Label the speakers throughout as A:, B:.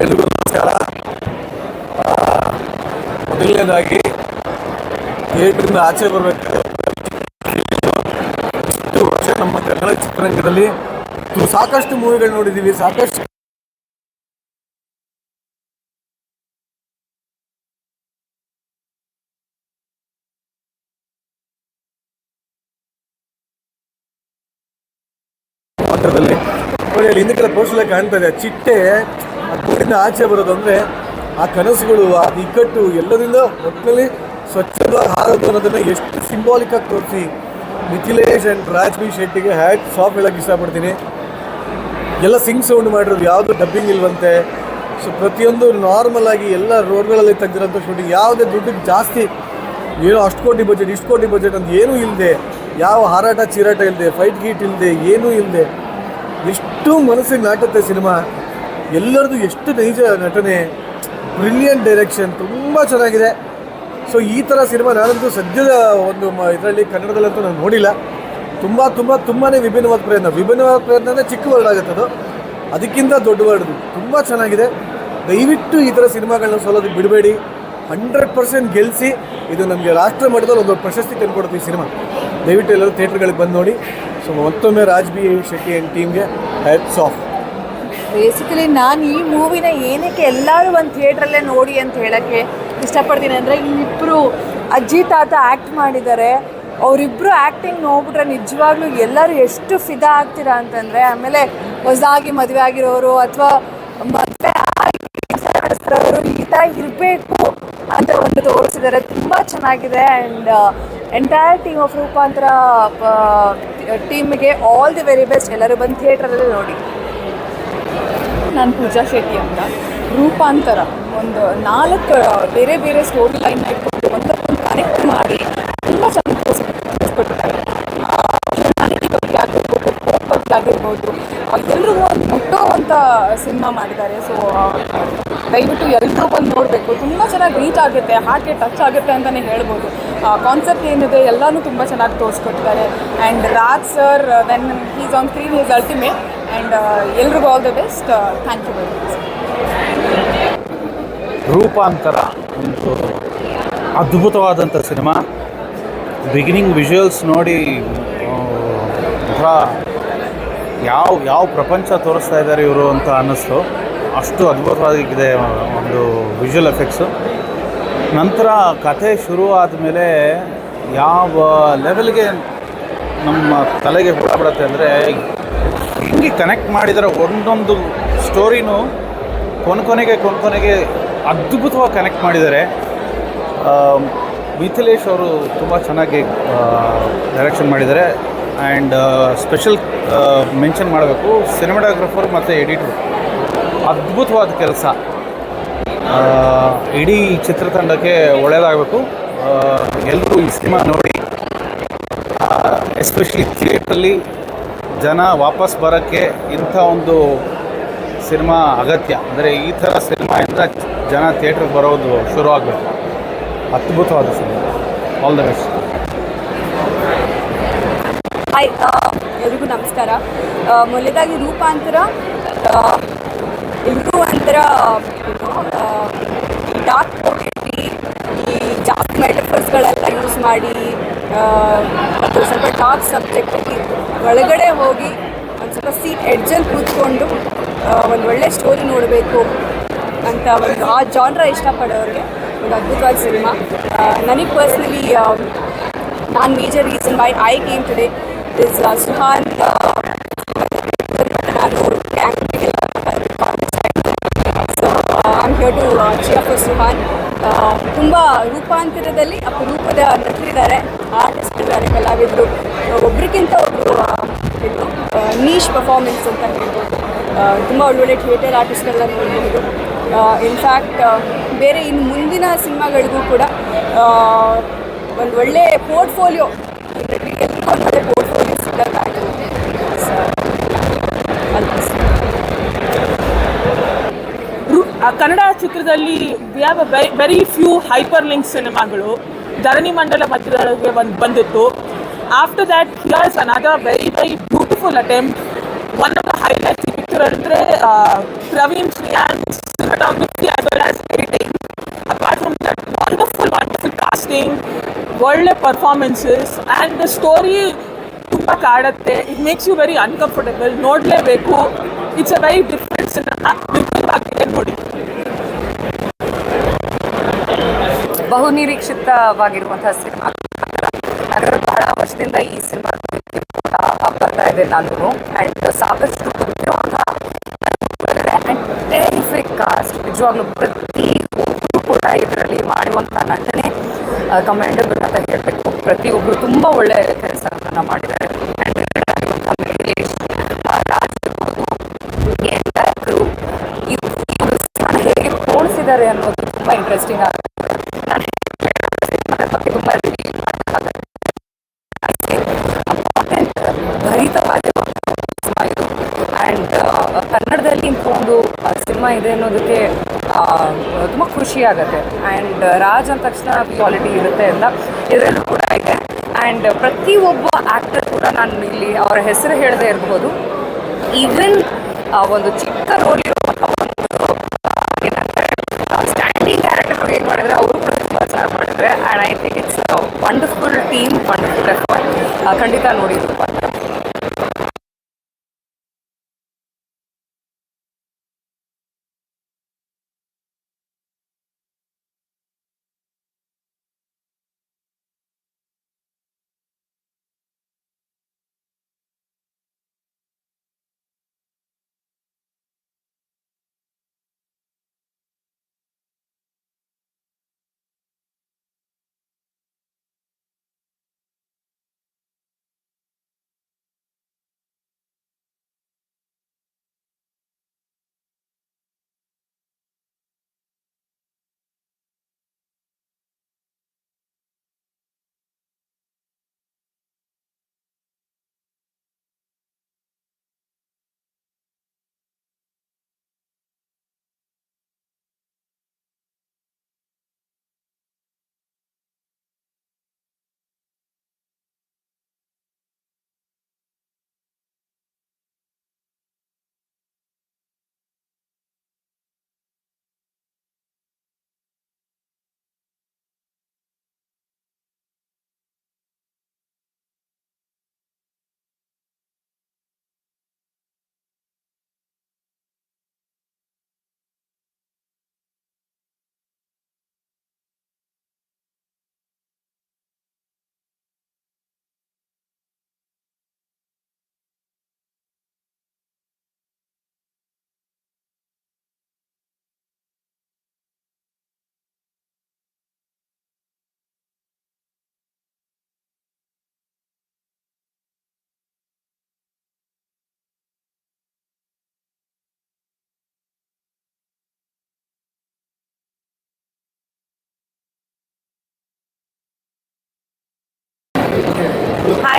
A: ಎಲ್ರಿಗೂ ನಮಸ್ಕಾರ ಮೊದಲನೇದಾಗಿ ಥಿಯೇಟ್ರಿಂದ ಆಚೆ ಬರಬೇಕು. ವರ್ಷ ನಮ್ಮ ಕನ್ನಡ ಚಿತ್ರರಂಗದಲ್ಲಿ ಸಾಕಷ್ಟು ಮೂವಿಗಳು ನೋಡಿದ್ದೀವಿ ಸಾಕಷ್ಟು ಹಿಂದಿನ ನೋಡಿ, ಅಲ್ಲಿ ಹಿಂದೆ ಕಾಣ್ತಾ ಇದೆ, ಚಿಟ್ಟೆ ಆ ಆಚೆ ಬರೋದಂದ್ರೆ ಆ ಕನಸುಗಳು, ಆ ಇಕ್ಕಟ್ಟು ಎಲ್ಲದಿಂದ ಒಟ್ಟಿನಲ್ಲಿ ಸ್ವಚ್ಛವಾಗಿ ಹಾರೋದು ಅನ್ನೋದನ್ನು ಎಷ್ಟು ಸಿಂಬಾಲಿಕ್ ಆಗಿ ತೋರಿಸಿ. ಮಿಥಿಲೇಶ್ ಅಂಡ್ ರಾಜ್ಬಿ ಶೆಟ್ಟಿಗೆ ಹ್ಯಾಟ್ ಸಾಫ್ ಹೇಳಕ್ಕೆ ಇಷ್ಟಪಡ್ತೀನಿ. ಎಲ್ಲ ಸಿಂಗ್ ಸೌಂಡ್ ಮಾಡಿರೋದು ಯಾವುದು ಡಬ್ಬಿಂಗ್ ಇಲ್ವಂತೆ. ಸೊ ಪ್ರತಿಯೊಂದು ನಾರ್ಮಲ್ ಆಗಿ ಎಲ್ಲ ರೋಡ್ಗಳಲ್ಲಿ ತೆಗೆದಿರೋಂಥ ಶೂಟಿಂಗ್ ಯಾವುದೇ ದುಡ್ಡಿಗೆ ಜಾಸ್ತಿ ಏನೋ ಅಷ್ಟು ಕೋಟಿ ಬಜೆಟ್ ಇಷ್ಟು ಕೋಟಿ ಬಜೆಟ್ ಅಂತ ಏನೂ ಇಲ್ಲದೆ ಯಾವ ಹಾರಾಟ, ಚೀರಾಟ ಇಲ್ಲದೆ ಫೈಟ್ ಗೀಟ್ ಇಲ್ಲದೆ ಏನೂ ಇಲ್ಲದೆ ಎಷ್ಟು ಮನಸ್ಸಿಗೆ ನಾಟುತ್ತೆ ಸಿನಿಮಾ. ಎಲ್ಲರದು ಎಷ್ಟು ನೈಜ ನಟನೆ ಬ್ರಿಲಿಯಂಟ್ ಡೈರೆಕ್ಷನ್ ತುಂಬ ಚೆನ್ನಾಗಿದೆ. ಸೊ ಈ ಥರ ಸಿನಿಮಾ ನಾನಂತೂ ಸದ್ಯದ ಒಂದು ಇದರಲ್ಲಿ ಕನ್ನಡದಲ್ಲಂತೂ ನಾನು ನೋಡಿಲ್ಲ. ತುಂಬ ತುಂಬ ತುಂಬಾ ವಿಭಿನ್ನವಾದ ಪ್ರಯತ್ನ. ವಿಭಿನ್ನವಾದ ಪ್ರಯತ್ನ ಅಂದರೆ ಚಿಕ್ಕ ವರ್ಡ್ ಆಗುತ್ತೆ ಅದು. ಅದಕ್ಕಿಂತ ದೊಡ್ಡ ವರ್ಡ್ ತುಂಬ ಚೆನ್ನಾಗಿದೆ. ದಯವಿಟ್ಟು ಈ ಥರ ಸಿನಿಮಾಗಳನ್ನ ಸೋಲೋದಕ್ಕೆ ಬಿಡಬೇಡಿ. ಹಂಡ್ರೆಡ್ ಪರ್ಸೆಂಟ್ ಗೆಲ್ಲಿಸಿ ಇದು ನಮಗೆ ರಾಷ್ಟ್ರ ಮಟ್ಟದಲ್ಲಿ ಒಂದು ಪ್ರಶಸ್ತಿ ತಂದುಕೊಡುತ್ತೆ ಈ ಸಿನಿಮಾ ದಯವಿಟ್ಟು ಎಲ್ಲರೂ ಥಿಯೇಟ್ರ್ಗಳಿಗೆ ಬಂದು ನೋಡಿ. ಸೊ ಮತ್ತೊಮ್ಮೆ ರಾಜ್ ಬಿ, ಶೆಟ್ಟಿ ಆ್ಯಂಡ್ ಟೀಮ್ಗೆ ಹೆಡ್ಸ್ ಆಫ್
B: ಬೇಸಿಕಲಿ ನಾನು ಈ ಮೂವಿನ ಏನಕ್ಕೆ ಎಲ್ಲರೂ ಒಂದು ಥಿಯೇಟ್ರಲ್ಲೇ ನೋಡಿ ಅಂತ ಹೇಳೋಕ್ಕೆ ಇಷ್ಟಪಡ್ತೀನಿ ಅಂದರೆ ಇಲ್ಲಿಬ್ಬರು ಅಜ್ಜಿ ತಾತ ಆ್ಯಕ್ಟ್ ಮಾಡಿದ್ದಾರೆ. ಅವರಿಬ್ಬರು ಆ್ಯಕ್ಟಿಂಗ್ ನೋಡ್ಬಿಟ್ರೆ ನಿಜವಾಗ್ಲೂ ಎಲ್ಲರೂ ಎಷ್ಟು ಫಿದಾ ಆಗ್ತೀರಾ ಅಂತಂದರೆ, ಆಮೇಲೆ ಹೊಸದಾಗಿ ಮದುವೆ ಆಗಿರೋರು ಅಥವಾ ಮದುವೆ ಆಗಿ ಸಂಸಾರ ನಡೆಸ್ತಿರೋರು ಈ ಥರ ಇರಬೇಕು ಅಂತ ಒಂದು ತೋರಿಸಿದ್ದಾರೆ. ತುಂಬ ಚೆನ್ನಾಗಿದೆ ಆ್ಯಂಡ್ ಎಂಟೈರ್ ಟೀಮ್ ಆಫ್ ರೂಪಾಂತರ ಟೀಮ್ಗೆ ಆಲ್ ದಿ ವೆರಿ ಬೆಸ್ಟ್ ಎಲ್ಲರೂ ಬಂದು ಥಿಯೇಟ್ರಲ್ಲೇ ನೋಡಿ. ನಾನು ಪೂಜಾ ಶೆಟ್ಟಿ ಅಂತ. ರೂಪಾಂತರ. ಒಂದು ನಾಲ್ಕು ಬೇರೆ ಬೇರೆ ಸ್ಟೋರಿ ಲೈನ್ ಇಟ್ಕೊಂಡು ಒಂದಕ್ಕೊಂದು ಕನೆಕ್ಟ್ ಮಾಡಿ ತುಂಬ ಚೆನ್ನಾಗಿ ಬಗ್ಗೆ ಆಗಿರ್ಬೋದು. ಆಗಿರ್ಬೋದು ಎಲ್ರಿಗೂ ಒಂದು ಅಂತ ಸಿನಿಮಾ ಮಾಡಿದ್ದಾರೆ. ಸೊ ದಯವಿಟ್ಟು ಎಲ್ಲರೂ ಬಂದು ನೋಡಬೇಕು. ತುಂಬ ಚೆನ್ನಾಗಿ ರೀಚ್ ಆಗುತ್ತೆ ಹಾಕಿ ಟಚ್ ಆಗುತ್ತೆ ಅಂತಲೇ ಹೇಳ್ಬೋದು. ಕಾನ್ಸೆಪ್ಟ್ ಏನಿದೆ ಎಲ್ಲನೂ ತುಂಬ ಚೆನ್ನಾಗಿ ತೋರಿಸ್ಕೊಟ್ಟಿದ್ದಾರೆ. And Raj sir then is on screen is ultimate and ಎಲ್ರಿಗೂ all the best thank you very much
C: Roopantara. ಒಂದು ಅದ್ಭುತವಾದಂಥ ಸಿನಿಮಾ. ಬಿಗಿನಿಂಗ್ ವಿಜುವಲ್ಸ್ ನೋಡಿ ಒಂಥರ ಯಾವ ಯಾವ ಪ್ರಪಂಚ ತೋರಿಸ್ತಾ ಇದ್ದಾರೆ ಇವರು ಅಂತ ಅನ್ನಿಸ್ತು. ಅಷ್ಟು ಅದ್ಭುತವಾಗಿದೆ ಒಂದು ವಿಜುವಲ್ ಎಫೆಕ್ಟ್ಸು ನಂತರ ಕಥೆ ಶುರು ಆದಮೇಲೆ ಯಾವ ಲೆವೆಲ್ಗೆ ನಮ್ಮ ತಲೆಗೆ ಬಿಡುತ್ತೆ ಅಂದರೆ ಹಿಂಗೆ ಕನೆಕ್ಟ್ ಮಾಡಿದರೆ ಒಂದೊಂದು ಸ್ಟೋರಿನೂ ಕೊನೆ ಕೊನೆಗೆ ಕೊನೆ ಕೊನೆಗೆ ಅದ್ಭುತವಾಗಿ ಕನೆಕ್ಟ್ ಮಾಡಿದ್ದಾರೆ. ಮಿಥಿಲೇಶ್ ಅವರು ತುಂಬ ಚೆನ್ನಾಗಿ ಡೈರೆಕ್ಷನ್ ಮಾಡಿದ್ದಾರೆ. ಆ್ಯಂಡ್ ಸ್ಪೆಷಲ್ ಮೆನ್ಷನ್ ಮಾಡಬೇಕು. ಸಿನಿಮಾಟೋಗ್ರಫರ್ ಮತ್ತು ಎಡಿಟರ್ ಅದ್ಭುತವಾದ ಕೆಲಸ. ಇಡೀ ಚಿತ್ರತಂಡಕ್ಕೆ ಒಳ್ಳೆಯದಾಗಬೇಕು. ಎಲ್ಲರೂ ಈ ಸಿನಿಮಾ ನೋಡಿ. ಎಸ್ಪೆಷಲಿ ಥಿಯೇಟ್ರಲ್ಲಿ ಜನ ವಾಪಸ್ ಬರೋಕ್ಕೆ ಇಂಥ ಒಂದು ಸಿನಿಮಾ ಅಗತ್ಯ. ಅಂದರೆ ಈ ಥರ ಸಿನಿಮಾಯಿಂದ ಜನ ಥಿಯೇಟ್ರಿಗೆ ಬರೋದು ಶುರು ಆಗಬೇಕು. ಅದ್ಭುತವಾದ cinema. All the best
B: hi ಎಲ್ರಿಗೂ ನಮಸ್ಕಾರ. ಮೊದಲೇದಾಗಿ ರೂಪಾಂತರ ಎಲ್ರಿಗೂ ಒಂಥರ ಡಾರ್ಕ್ ಜಾಸ್ತಿ ಮೆಟಫರ್ಸ್ಗಳೆಲ್ಲ ಯೂಸ್ ಮಾಡಿ ಮತ್ತು ಸ್ವಲ್ಪ ಟಾಪ್ ಸಬ್ಜೆಕ್ಟಲ್ಲಿ ಒಳಗಡೆ ಹೋಗಿ ಒಂದು ಸ್ವಲ್ಪ ಸೀಟ್ ಎಡ್ಜಲ್ಲಿ ಕೂತ್ಕೊಂಡು ಒಂದು ಒಳ್ಳೆ ಸ್ಟೋರಿ ನೋಡಬೇಕು ಅಂತ ಒಂದು ಆ ಜಾನ್ರ ಇಷ್ಟಪಡೋರಿಗೆ ಒಂದು ಅದ್ಭುತವಾದ ಸಿನಿಮಾ ನನಗೆ personally non major reason why I came today is Suhan Suhan. ತುಂಬ ರೂಪಾಂತರದಲ್ಲಿ, ಅಪರೂಪದ ನಟರಿದ್ದಾರೆ. ಆರ್ಟಿಸ್ಟ್ ಇದ್ದಾರೆ ಕಲಾವಿದರು ಒಬ್ರಿಗಿಂತ ಒಬ್ಬರು ಇದು ನೀಶ್ ಪರ್ಫಾರ್ಮೆನ್ಸ್ ಅಂತ ಹೇಳ್ಬೋದು. ತುಂಬ ಒಳ್ಳೊಳ್ಳೆ ಥಿಯೇಟರ್ ಆರ್ಟಿಸ್ಟ್ಗಳನ್ನ ನೋಡ್ಬೋದು. ಇನ್ಫ್ಯಾಕ್ಟ್ ಬೇರೆ ಇನ್ನು ಮುಂದಿನ ಸಿನಿಮಾಗಳಿಗೂ ಕೂಡ ಒಂದು ಒಳ್ಳೆ ಪೋರ್ಟ್ಫೋಲಿಯೋ ಪೋರ್ಟ್ಫೋಲಿಯೋ
D: ಕನ್ನಡ ಚಿತ್ರದಲ್ಲಿ we have a very few hyperlink ಸಿನಿಮಾಗಳು ಧರಣಿ ಮಂಡಲ ಮಧ್ಯದೊಳಗೆ ಒಂದು ಬಂದಿತ್ತು. After that here's another very very beautiful attempt one of the highlights ಅಂದರೆ Praveen Shreeyan cinematography as well as editing apart from that wonderful wonderful casting ಒಳ್ಳೆ performances and the story ತುಂಬ ಕಾಡುತ್ತೆ. It makes you very uncomfortable ನೋಡಲೇಬೇಕು. It's a very different cinema ಆಗಿದೆ ನೋಡಿ
E: ಬಹು ನಿರೀಕ್ಷಿತವಾಗಿರುವಂತಹ cinema ಬಹಳ ವರ್ಷದಿಂದ ಈ ಸಿನಿಮಾ ಬರ್ತಾ ಇದೆ ನಾನು ಅಂಡ್ ಸಾಕಷ್ಟು ಟೆರಿಫಿಕ್ ಕಾಸ್ಟ್ ನಿಜವಾಗ್ಲೂ ಪ್ರತಿ ಒಬ್ಬರು ಕೂಡ ಇದರಲ್ಲಿ ಮಾಡುವಂತಹ ನಟನೆ ಕಮೆಂಡಬಲ್ ಅಂತ ಹೇಳಬೇಕು. ಪ್ರತಿಯೊಬ್ಬರು ತುಂಬಾ ಒಳ್ಳೆ ಕೆಲಸವನ್ನು ಮಾಡಿದ್ದಾರೆ. ತುಂಬ ಖುಷಿ ಆಗುತ್ತೆ ಆ್ಯಂಡ್ ರಾಜ್ ಅಂದ ತಕ್ಷಣ ಕ್ವಾಲಿಟಿ ಇರುತ್ತೆ ಎಲ್ಲ ಇದರಲ್ಲೂ ಕೂಡ ಇದೆ. ಆ್ಯಂಡ್ ಪ್ರತಿಯೊಬ್ಬ ಆ್ಯಕ್ಟರ್ ಕೂಡ ನಾನು ಇಲ್ಲಿ ಅವರ ಹೆಸರು ಹೇಳದೇ ಇರಬಹುದು ಈವನ್ ಒಂದು ಚಿಕ್ಕ ರೋಲ್ ಇರುವಂಥ ಒಂದು ಸ್ಟ್ಯಾಂಡಿಂಗ್ ಕ್ಯಾರೆಕ್ಟರ್ ಏನು ಅವರು ಕೂಡ ತುಂಬ ಚೆನ್ನಾಗಿ ಆ್ಯಂಡ್ ಐ ವಂಡರ್ಫುಲ್ ಟೀಮ್ ಖಂಡಿತ ನೋಡಿ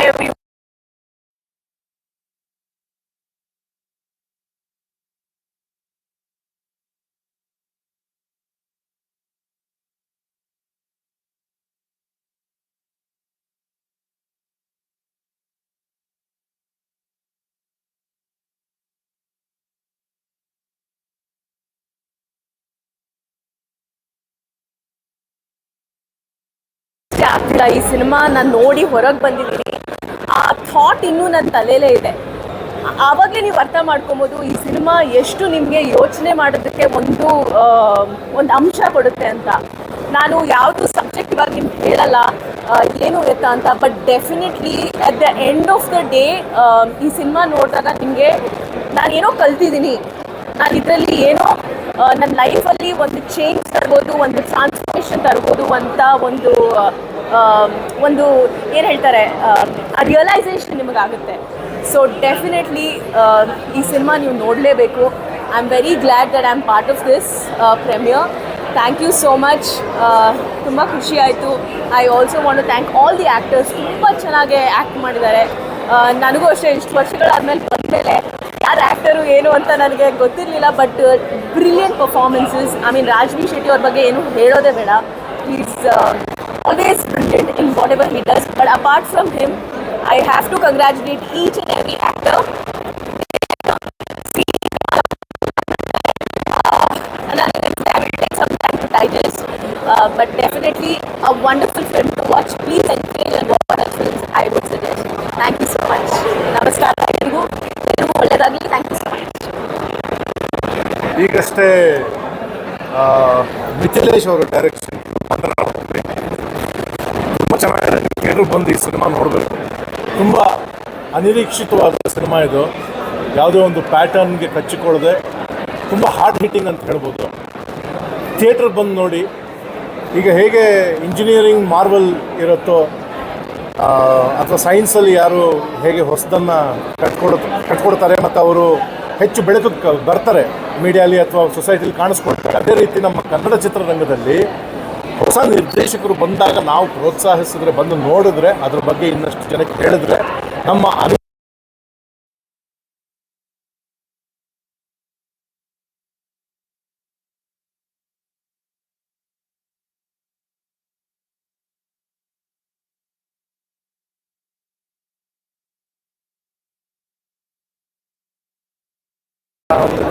B: everyone.
F: ಆಗ್ತಿಲ್ಲ ಈ ಸಿನಿಮಾ ನಾನು ನೋಡಿ ಹೊರಗೆ ಬಂದಿದ್ದೀನಿ ಆ ಥಾಟ್ ಇನ್ನೂ ನನ್ನ ತಲೆಯಲ್ಲೇ ಇದೆ. ಆವಾಗಲೇ ನೀವು ಅರ್ಥ ಮಾಡ್ಕೊಬೋದು, ಈ ಸಿನಿಮಾ ಎಷ್ಟು ನಿಮಗೆ ಯೋಚನೆ ಮಾಡೋದಕ್ಕೆ ಒಂದು ಒಂದು ಅಂಶ ಕೊಡುತ್ತೆ ಅಂತ. ನಾನು ಯಾವುದು ಸಬ್ಜೆಕ್ಟ್ ಇವಾಗ ನಿಮ್ಗೆ ಹೇಳಲ್ಲ ಏನು ಎತ್ತ ಅಂತ but definitely at the end of the day ಈ ಸಿನಿಮಾ ನೋಡಿದಾಗ ನಿಮಗೆ ನಾನೇನೋ ಕಲ್ತಿದ್ದೀನಿ. ನಾನು ಇದರಲ್ಲಿ ಏನೋ ನನ್ನ ಲೈಫಲ್ಲಿ ಒಂದು ಚೇಂಜ್ ತರ್ಬೋದು, ಒಂದು ಟ್ರಾನ್ಸ್ಫಾರ್ಮೇಷನ್ ತರ್ಬೋದು ಅಂತ ಒಂದು ಒಂದು ಏನು ಹೇಳ್ತಾರೆ, ಆ ರಿಯಲೈಸೇಷನ್ ನಿಮಗಾಗುತ್ತೆ. ಸೊ ಡೆಫಿನೆಟ್ಲಿ ಈ ಸಿನಿಮಾ ನೀವು ನೋಡಲೇಬೇಕು. I am very glad that I am part of this premiere thank you so much ತುಂಬ ಖುಷಿ ಆಯಿತು. I also want to thank all the actors ತುಂಬ ಚೆನ್ನಾಗಿ ಆ್ಯಕ್ಟ್ ಮಾಡಿದ್ದಾರೆ. ನನಗೂ ಅಷ್ಟೇ ಇಷ್ಟು ವರ್ಷಗಳಾದಮೇಲೆ ಬಂದಮೇಲೆ ಯಾರು ಆ್ಯಕ್ಟರು ಏನು ಅಂತ ನನಗೆ ಗೊತ್ತಿರಲಿಲ್ಲ but brilliant performances I mean Raj B Shetty ಅವ್ರ ಬಗ್ಗೆ ಏನು ಹೇಳೋದೇ ಬೇಡ. Is always brilliant in whatever he does. But apart from him, I have to congratulate each and every actor. Uh,
G: but definitely a wonderful film to watch. Please encourage and watch other films. I would suggest. Thank you so much. Namaskar. Thank you so much. Because
H: the Mitchell is our direction ಎಲ್ಲರೂ ಬಂದು ಈ cinema ನೋಡಬೇಕು. ತುಂಬ ಅನಿರೀಕ್ಷಿತವಾದ cinema ಇದು. ಯಾವುದೇ ಒಂದು ಪ್ಯಾಟರ್ನ್ಗೆ ಕಚ್ಚಿಕೊಳ್ಳದೆ ತುಂಬ hard hitting ಅಂತ ಹೇಳ್ಬೋದು. ಥಿಯೇಟ್ರ್ ಬಂದು ನೋಡಿ. ಈಗ ಹೇಗೆ ಇಂಜಿನಿಯರಿಂಗ್ ಮಾರ್ವಲ್ ಇರುತ್ತೋ ಅಥವಾ ಸೈನ್ಸಲ್ಲಿ ಯಾರು ಹೇಗೆ ಹೊಸದನ್ನು ಕಟ್ಕೊಡ್, ಕಟ್ಕೊಡ್ತಾರೆ ಮತ್ತು ಅವರು ಹೆಚ್ಚು ಬೆಳಕು ಬರ್ತಾರೆ. ಮೀಡಿಯಾಲಿ ಅಥವಾ ಸೊಸೈಟಿಲಿ ಕಾಣಿಸ್ಕೊಳ್ತಾರೆ. ಅದೇ ರೀತಿ ನಮ್ಮ ಕನ್ನಡ ಚಿತ್ರರಂಗದಲ್ಲಿ ಹೊಸ ನಿರ್ದೇಶಕರು ಬಂದಾಗ ನಾವು ಪ್ರೋತ್ಸಾಹಿಸಿದ್ರೆ, ಬಂದು ನೋಡಿದ್ರೆ ಅದ್ರ ಬಗ್ಗೆ ಇನ್ನಷ್ಟು ಜನಕ್ಕೆ ಹೇಳಿದ್ರೆ ನಮ್ಮ ಅನು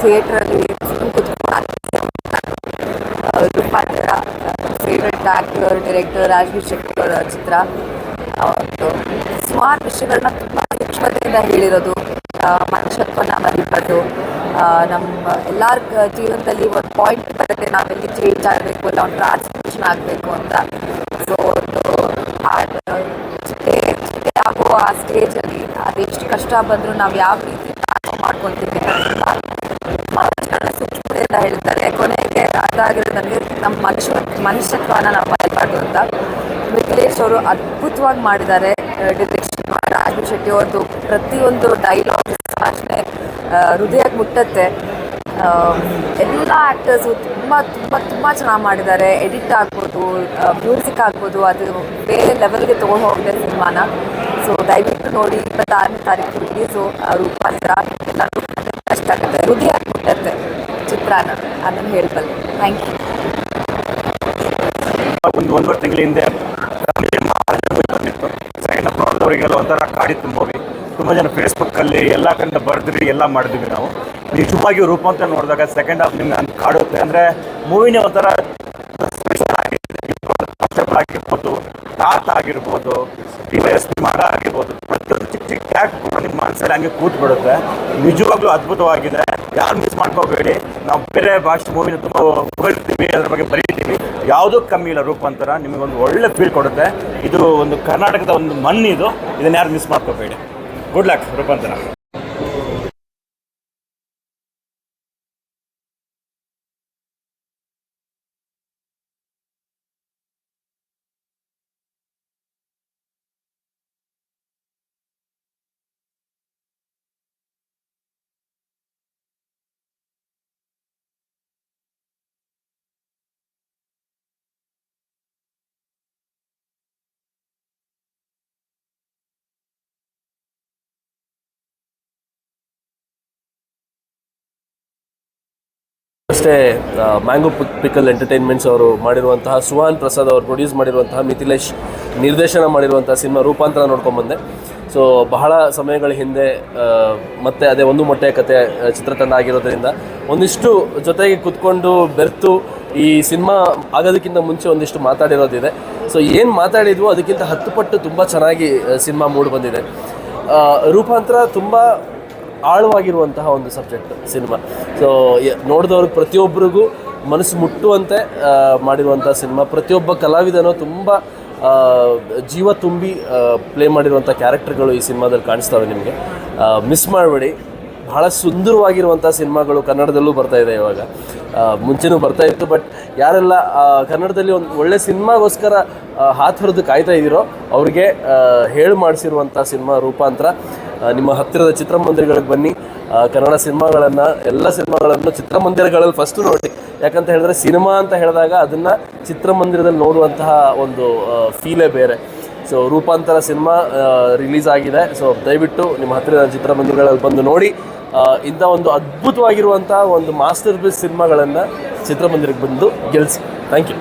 F: ಥಿಯೇಟ್ರಲ್ಲಿ Roopantara favourite actor director Rajabhishek Shetty ಅವರ ಚಿತ್ರ. ಅವತ್ತು ಸುಮಾರು ವಿಷಯಗಳನ್ನ ತುಂಬ ಸೂಕ್ಷ್ಮತೆಯಿಂದ ಹೇಳಿರೋದು ಮನುಷ್ಯತ್ವನ ಮರಿಬಾರ್ದು. ನಮ್ಮ ಎಲ್ಲರ ಜೀವನದಲ್ಲಿ ಒಂದು ಪಾಯಿಂಟ್ ಬರುತ್ತೆ ನಾವೆಲ್ಲಿ ಚೇಂಜ್ ಆಗಬೇಕು, ಅಲ್ಲ ಒಂದು ಟ್ರಾನ್ಸ್ಫರ್ಮೇಷನ್ ಆಗಬೇಕು ಅಂತ. ಸೊ ಒಂದು ಆಗೋ ಆ ಸ್ಟೇಜಲ್ಲಿ ಅದೆಷ್ಟು ಕಷ್ಟ ಬಂದರೂ ನಾವು ಯಾವ ರೀತಿ ಮಾಡ್ಕೊತೀವಿ ಸೂಕ್ಷ್ಮತೆಯಿಂದ ಹೇಳ್ತಾರೆ. ಕೊನೆಗೆ ನಮಗೆ ನಮ್ಮ ಮನುಷ್ಯ ಮನುಷ್ಯತ್ವನ ನಾವು ಮರಿಬಾರ್ದು ಅಂತ. ಮಿಥಿಲೇಶ್ ಅವರು ಅದ್ಭುತವಾಗಿ ಮಾಡಿದ್ದಾರೆ ಡಿರೆಕ್ಷನ್ ರಾಜು ಶೆಟ್ಟಿ ಅವ್ರದ್ದು ಪ್ರತಿಯೊಂದು ಡೈಲಾಗ್ ಭಾಷಣೆ ಹೃದಯಕ್ಕೆ ಮುಟ್ಟತ್ತೆ. ಎಲ್ಲ ಆ್ಯಕ್ಟರ್ಸು ತುಂಬ ತುಂಬ ತುಂಬ ಚೆನ್ನಾಗಿ ಮಾಡಿದ್ದಾರೆ. ಎಡಿಟ್ ಆಗ್ಬೋದು ಮ್ಯೂಸಿಕ್ ಆಗ್ಬೋದು, ಅದು ಬೇರೆ ಲೆವೆಲ್ಗೆ ತೊಗೊಂಡು ಹೋಗಿದೆ ಸಿನಿಮಾನ. ಸೊ ದಯವಿಟ್ಟು ನೋಡಿ, ಇಪ್ಪತ್ತಾರನೇ ತಾರೀಕು ರಿಲೀಸು ರೂಪಾಂತರ ಎಲ್ಲ ಕಷ್ಟ ಆಗುತ್ತೆ ಹೃದಯ ಮುಟ್ಟತ್ತೆ. ಚಿತ್ರಾನ ಅದನ್ನು ಥ್ಯಾಂಕ್ ಯು
I: ಒಂದು ಒಂದುವರೆ ತಿಂಗಳ ಹಿಂದೆ ಸೆಕೆಂಡ್ ಅಪ್ಲೋಡ್ ಅವರಿಗೆಲ್ಲ ಒಂಥರ ಕಾಡಿ ತುಂಬೋವಿ ತುಂಬ ಜನ ಫೇಸ್ಬುಕ್ಕಲ್ಲಿ ಎಲ್ಲ ಕಡೆಯಿಂದ ಬರೆದ್ರಿ ಎಲ್ಲ ಮಾಡಿದ್ವಿ ನಾವು. ನಿಜವಾಗಿಯೂ ಅಂತ ನೋಡಿದಾಗ ಸೆಕೆಂಡ್ ಹಾಫ್ ನಿಮ್ಗೆ ಅಂತ ಕಾಡುತ್ತೆ. ಅಂದರೆ ಮೂವಿನೇ ಒಂಥರ ಆಗಿರ್ಬೋದು ಆಗಿರ್ಬೋದು ಪಿ ಮಾಡ ಆಗಿರ್ಬೋದು. ಪ್ರತಿಯೊಂದು ಚಿಕ್ಕ ಚಿಕ್ಕ ಟ್ಯಾಕ್ ನಿಮ್ಮ ಮನಸ್ಸಲ್ಲಿ ಹಂಗೆ ಕೂತ್ ಬಿಡುತ್ತೆ ನಿಜವಾಗ್ಲೂ ಅದ್ಭುತವಾಗಿದೆ ಯಾರು ಮಿಸ್ ಮಾಡ್ಕೋಬೇಡಿ. ನಾವು ಬೇರೆ ಭಾಷೆ ಮೂವಿನ ತುಂಬ ಹೊಗಳ್ತೀವಿ ಅದ್ರ ಬಗ್ಗೆ ಬರೀತೀವಿ. ಯಾವುದೂ ಕಮ್ಮಿ ಇಲ್ಲ ರೂಪಾಂತರ, ನಿಮಗೊಂದು ಒಳ್ಳೆ ಫೀಲ್ ಕೊಡುತ್ತೆ. ಇದು ಒಂದು ಕರ್ನಾಟಕದ ಒಂದು ಮಣ್ಣಿದು ಇದು. ಇದನ್ನ ಯಾರು ಮಿಸ್ ಮಾಡ್ಕೋಬೇಡಿ. ಗುಡ್ ಲಕ್ ರೂಪಾಂತರ.
J: ಅಷ್ಟೇ ಮ್ಯಾಂಗೋ ಪಿಕಲ್ ಎಂಟರ್ಟೈನ್ಮೆಂಟ್ಸ್ ಅವರು ಮಾಡಿರುವಂತಹ ಸುಹಾನ್ ಪ್ರಸಾದ್ ಅವರು ಪ್ರೊಡ್ಯೂಸ್ ಮಾಡಿರುವಂತಹ ಮಿಥಿಲೇಶ್ ನಿರ್ದೇಶನ ಮಾಡಿರುವಂಥ ಸಿನಿಮಾ ರೂಪಾಂತರ ನೋಡ್ಕೊಂಡ್ಬಂದೆ ಸೊ ಬಹಳ ಸಮಯಗಳ ಹಿಂದೆ ಮತ್ತೆ ಅದೇ ಒಂದು ಮೊಟ್ಟೆ ಕತೆ ಚಿತ್ರತಂಡ ಆಗಿರೋದ್ರಿಂದ ಒಂದಿಷ್ಟು ಜೊತೆಗೆ ಕುತ್ಕೊಂಡು ಬೆರ್ತು ಈ ಸಿನಿಮಾ ಆಗೋದಕ್ಕಿಂತ ಮುಂಚೆ ಒಂದಿಷ್ಟು ಮಾತಾಡಿರೋದಿದೆ. ಸೊ ಏನು ಮಾತಾಡಿದ್ವು ಅದಕ್ಕಿಂತ ಹತ್ತು ಪಟ್ಟು ತುಂಬ ಚೆನ್ನಾಗಿ ಸಿನಿಮಾ ಮೂಡಿ ಬಂದಿದೆ. ರೂಪಾಂತರ ತುಂಬ ಆಳವಾಗಿರುವಂತಹ ಒಂದು ಸಬ್ಜೆಕ್ಟ್ ಸಿನಿಮಾ. ಸೊ ನೋಡಿದವ್ರಿಗೆ ಪ್ರತಿಯೊಬ್ಬರಿಗೂ ಮನಸ್ಸು ಮುಟ್ಟುವಂತೆ ಮಾಡಿರುವಂಥ ಸಿನಿಮಾ. ಪ್ರತಿಯೊಬ್ಬ ಕಲಾವಿದನೂ ತುಂಬ ಜೀವ ತುಂಬಿ ಪ್ಲೇ ಮಾಡಿರುವಂಥ ಕ್ಯಾರೆಕ್ಟರ್ಗಳು ಈ ಸಿನಿಮಾದಲ್ಲಿ ಕಾಣಿಸ್ತವೆ ನಿಮಗೆ. ಮಿಸ್ ಮಾಡಬೇಡಿ. ಬಹಳ ಸುಂದರವಾಗಿರುವಂಥ ಸಿನಿಮಾಗಳು ಕನ್ನಡದಲ್ಲೂ ಬರ್ತಾ ಇದೆ ಇವಾಗ. ಮುಂಚೆನೂ ಬರ್ತಾ ಇತ್ತು, ಬಟ್ ಯಾರೆಲ್ಲ ಕನ್ನಡದಲ್ಲಿ ಒಂದು ಒಳ್ಳೆ ಸಿನಿಮಾಗೋಸ್ಕರ ಹಾತ್ ಕಾಯ್ತಾ ಇದ್ದೀರೋ ಅವ್ರಿಗೆ ಹೇಳಿ ಮಾಡಿಸಿರುವಂಥ ಸಿನಿಮಾ ರೂಪಾಂತರ. ನಿಮ್ಮ ಹತ್ತಿರದ ಚಿತ್ರಮಂದಿರಗಳಿಗೆ ಬನ್ನಿ. ಕನ್ನಡ ಸಿನಿಮಾಗಳನ್ನು, ಎಲ್ಲ ಸಿನಿಮಾಗಳನ್ನು ಚಿತ್ರಮಂದಿರಗಳಲ್ಲಿ ಫಸ್ಟ್ ನೋಡಿ. ಯಾಕಂತ ಹೇಳಿದ್ರೆ ಸಿನಿಮಾ ಅಂತ ಹೇಳಿದಾಗ ಅದನ್ನು ಚಿತ್ರಮಂದಿರದಲ್ಲಿ ನೋಡುವಂತಹ ಒಂದು ಫೀಲೇ ಬೇರೆ. ಸೊ ರೂಪಾಂತರ ಸಿನಿಮಾ ರಿಲೀಸ್ ಆಗಿದೆ. ಸೊ ದಯವಿಟ್ಟು ನಿಮ್ಮ ಹತ್ತಿರದ ಚಿತ್ರಮಂದಿರಗಳಲ್ಲಿ ಬಂದು ನೋಡಿ. ಇಂಥ ಒಂದು ಅದ್ಭುತವಾಗಿರುವಂಥ ಒಂದು ಮಾಸ್ಟರ್ ಪೀಸ್ ಸಿನಿಮಾಗಳನ್ನು ಚಿತ್ರಮಂದಿರಕ್ಕೆ ಬಂದು ಗೆಲ್ಸಿ. Thank you